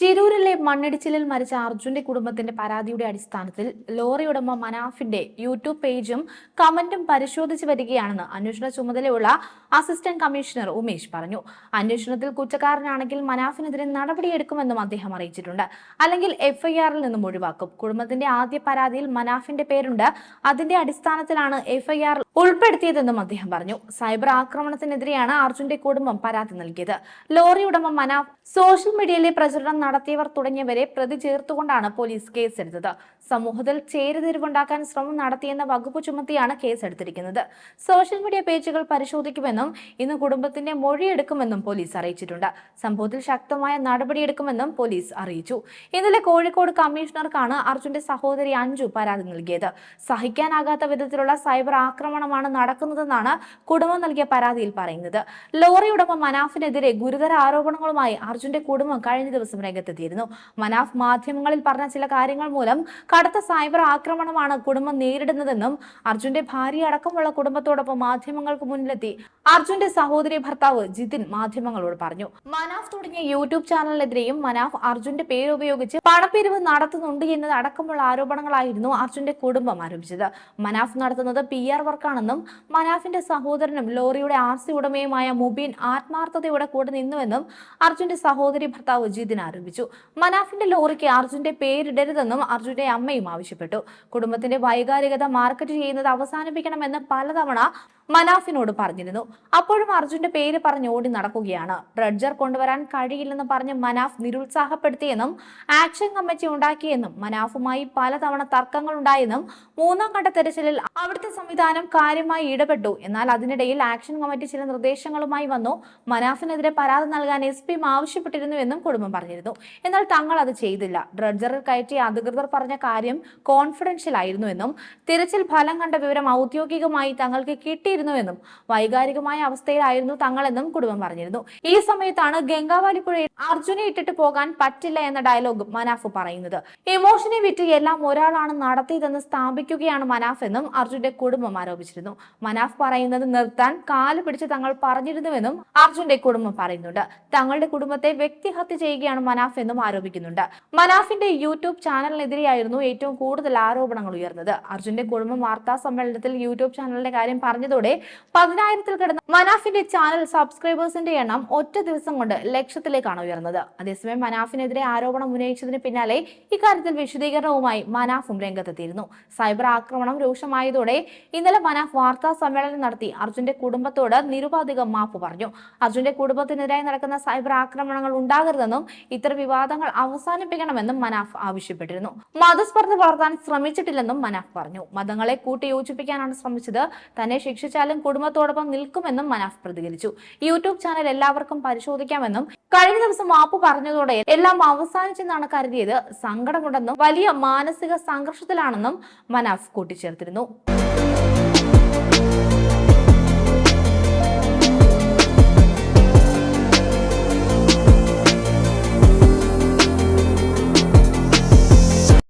ശിരൂരിലെ മണ്ണിടിച്ചിലിൽ മരിച്ച അർജുന്റെ കുടുംബത്തിന്റെ പരാതിയുടെ അടിസ്ഥാനത്തിൽ ലോറി ഉടമ മനാഫിന്റെ യൂട്യൂബ് പേജും കമന്റും പരിശോധിച്ചു വരികയാണെന്ന് അന്വേഷണ ചുമതലയുള്ള അസിസ്റ്റന്റ് കമ്മീഷണർ ഉമേഷ് പറഞ്ഞു. അന്വേഷണത്തിൽ കുറ്റക്കാരനാണെങ്കിൽ മനാഫിനെതിരെ നടപടിയെടുക്കുമെന്നും അദ്ദേഹം അറിയിച്ചിട്ടുണ്ട്. അല്ലെങ്കിൽ എഫ്ഐആറിൽ നിന്നും ഒഴിവാക്കും. കുടുംബത്തിന്റെ ആദ്യ പരാതിയിൽ മനാഫിന്റെ പേരുണ്ട്. അതിന്റെ അടിസ്ഥാനത്തിലാണ് എഫ്ഐആർ ഉൾപ്പെടുത്തിയതെന്നും അദ്ദേഹം പറഞ്ഞു. സൈബർ ആക്രമണത്തിനെതിരെയാണ് അർജുന്റെ കുടുംബം പരാതി നൽകിയത്. ലോറി ഉടമ മനാഫ് സോഷ്യൽ മീഡിയയിലെ പ്രചരണം നടത്തിയവർ തുടങ്ങിയവരെ പ്രതി ചേർത്തുകൊണ്ടാണ് പോലീസ് കേസെടുത്തത്. സമൂഹത്തിൽ ചേരുതിരിവുണ്ടാക്കാൻ ശ്രമം നടത്തിയെന്ന വകുപ്പ് ചുമത്തിയാണ് കേസെടുത്തിരിക്കുന്നത്. സോഷ്യൽ മീഡിയ പേജുകൾ പരിശോധിക്കുമെന്നും ഇന്ന് കുടുംബത്തിന്റെ മൊഴിയെടുക്കുമെന്നും പോലീസ് അറിയിച്ചിട്ടുണ്ട്. സംഭവത്തിൽ ശക്തമായ നടപടിയെടുക്കുമെന്നും പോലീസ് അറിയിച്ചു. ഇന്നലെ കോഴിക്കോട് കമ്മീഷണർക്കാണ് അർജുന്റെ സഹോദരി അഞ്ജു പരാതി നൽകിയത്. സഹിക്കാനാകാത്ത വിധത്തിലുള്ള സൈബർ ആക്രമണമാണ് നടക്കുന്നതെന്നാണ് കുടുംബം നൽകിയ പരാതിയിൽ പറയുന്നത്. ലോറി ഉടമ മനാഫിനെതിരെ ഗുരുതര ആരോപണങ്ങളുമായി അർജുന്റെ കുടുംബം കഴിഞ്ഞ ദിവസം രംഗത്തെത്തിയിരുന്നു. മനാഫ് മാധ്യമങ്ങളിൽ പറഞ്ഞ ചില കാര്യങ്ങൾ മൂലം കടുത്ത സൈബർ ആക്രമണമാണ് കുടുംബം നേരിടുന്നതെന്നും അർജുന്റെ ഭാര്യ അടക്കമുള്ള കുടുംബത്തോടൊപ്പം മാധ്യമങ്ങൾക്ക് മുന്നിലെത്തി. അർജുന്റെ സഹോദരി ഭർത്താവ് ജിതിൻ മാധ്യമങ്ങളോട് പറഞ്ഞു. മനാഫ് തുടങ്ങിയ യൂട്യൂബ് ചാനലിനെതിരെയും മനാഫ് അർജുന്റെ പേര് ഉപയോഗിച്ച് പണപ്പിരിവ് നടത്തുന്നുണ്ട് എന്നത് അടക്കമുള്ള ആരോപണങ്ങളായിരുന്നു അർജുന്റെ കുടുംബം ആരോപിച്ചത്. മനാഫ് നടത്തുന്നത് പി ആർ വർക്കാണെന്നും മനാഫിന്റെ സഹോദരനും ലോറിയുടെ ആർ സി ഉടമയുമായ മുബീൻ ആത്മാർത്ഥതയോടെ കൂടെ നിന്നുവെന്നും അർജുന്റെ സഹോദരി ഭർത്താവ് ജിതിൻ ആരോപിച്ചു. മനാഫിന്റെ ലോറിക്ക് അർജുന്റെ പേരിടരുതെന്നും അർജുന്റെ അമ്മയും ആവശ്യപ്പെട്ടു. കുടുംബത്തിന്റെ വൈകാരികത മാർക്കറ്റ് ചെയ്യുന്നത് അവസാനിപ്പിക്കണമെന്ന് പലതവണ മനാഫിനോട് പറഞ്ഞിരുന്നു. അപ്പോഴും അർജുന്റെ പേര് പറഞ്ഞ് ഓടി നടക്കുകയാണ്. ഡ്രഡ്ജർ കൊണ്ടുവരാൻ കഴിയില്ലെന്ന് പറഞ്ഞ് മനാഫ് നിരുത്സാഹപ്പെടുത്തിയെന്നും ആക്ഷൻ കമ്മിറ്റി ഉണ്ടാക്കിയെന്നും മനാഫുമായി പലതവണ തർക്കങ്ങൾ ഉണ്ടായെന്നും മൂന്നാം ഘട്ട തെരച്ചിലിൽ അവിടുത്തെ സംവിധാനം കാര്യമായി ഇടപെട്ടു. എന്നാൽ അതിനിടയിൽ ആക്ഷൻ കമ്മിറ്റി ചില നിർദ്ദേശങ്ങളുമായി വന്നു. മനാഫിനെതിരെ പരാതി നൽകാൻ എസ് പിയും ആവശ്യപ്പെട്ടിരുന്നുവെന്നും കുടുംബം പറഞ്ഞിരുന്നു. എന്നാൽ തങ്ങൾ അത് ചെയ്തില്ല. ഡ്രഡ്ജറിൽ കയറ്റി അധികൃതർ പറഞ്ഞ കാര്യം കോൺഫിഡൻഷ്യൽ ആയിരുന്നുവെന്നും തിരച്ചിൽ ഫലം കണ്ട വിവരം ഔദ്യോഗികമായി തങ്ങൾക്ക് കിട്ടിയിരുന്നുവെന്നും വൈകാരികമായ അവസ്ഥയിലായിരുന്നു തങ്ങളെന്നും കുടുംബം പറഞ്ഞിരുന്നു. ഈ സമയത്താണ് ഗംഗാവാലി പുഴയിൽ അർജുനെ ഇട്ടിട്ട് പോകാൻ പറ്റില്ല എന്ന ഡയലോഗ് മനാഫ് പറയുന്നത്. ഇമോഷനെ വിറ്റ് എല്ലാം ഒരാളാണ് നടത്തിയതെന്ന് സ്ഥാപിക്കുകയാണ് മനാഫ് എന്നും അർജുന്റെ കുടുംബം ആരോപിച്ചിരുന്നു. മനാഫ് പറയുന്നത് നിർത്താൻ കാൽ പിടിച്ച് തങ്ങൾ പറഞ്ഞിരുന്നുവെന്നും അർജുന്റെ കുടുംബം പറയുന്നുണ്ട്. തങ്ങളുടെ കുടുംബത്തെ വ്യക്തിഹത്യ ചെയ്യുകയാണ് മനാഫ് എന്നും ആരോപിക്കുന്നുണ്ട്. മനാഫിന്റെ യൂട്യൂബ് ചാനലിനെതിരെയായിരുന്നു ഏറ്റവും കൂടുതൽ ആരോപണങ്ങൾ ഉയർന്നത്. അർജുന്റെ കുടുംബം വാർത്താ സമ്മേളനത്തിൽ യൂട്യൂബ് ചാനലിന്റെ കാര്യം പറഞ്ഞതോടെ പതിനായിരത്തിൽ കിടന്ന മനാഫിന്റെ ചാനൽ സബ്സ്ക്രൈബേഴ്സിന്റെ എണ്ണം ഒറ്റ ദിവസം കൊണ്ട് ലക്ഷത്തിലേക്കാണ് ഉയർന്നത്. അതേസമയം മനാഫിനെതിരെ ആരോപണം ഉന്നയിച്ചതിന് പിന്നാലെ ഇക്കാര്യത്തിൽ വിശദീകരണവുമായി മനാഫും രംഗത്തെത്തിയിരുന്നു. സൈബർ ആക്രമണം രൂക്ഷമായതോടെ ഇന്നലെ മനാഫ് വാർത്താ സമ്മേളനം നടത്തി അർജുന്റെ കുടുംബത്തോട് നിരുപാധികം മാപ്പ് പറഞ്ഞു. അർജുന്റെ കുടുംബത്തിനെതിരായി നടക്കുന്ന സൈബർ ആക്രമണങ്ങൾ ഉണ്ടാകരുതെന്നും ഇത്തരം വിവാദങ്ങൾ അവസാനിപ്പിക്കണമെന്നും മനാഫ് ആവശ്യപ്പെട്ടിരുന്നു. മതസ്പർദ്ധ വളർത്താൻ ശ്രമിച്ചിട്ടില്ലെന്നും മനാഫ് പറഞ്ഞു. മതങ്ങളെ കൂട്ടിയോജിപ്പിക്കാനാണ് ശ്രമിച്ചത്. തന്നെ ശിക്ഷിച്ചാലും കുടുംബത്തോടൊപ്പം നിൽക്കുമെന്നും മനാഫ് പ്രതികരിച്ചു. യൂട്യൂബ് ചാനൽ എല്ലാവർക്കും പരിശോധിക്കാമെന്നും കഴിഞ്ഞ ദിവസം മാപ്പ് പറഞ്ഞതോടെ എല്ലാം അവസാനിച്ചെന്നാണ് കരുതിയത്. സങ്കടമുണ്ടെന്നും വലിയ മാനസിക സംഘർഷത്തിലാണെന്നും മനാഫ് കൂട്ടിച്ചേർത്തിരുന്നു.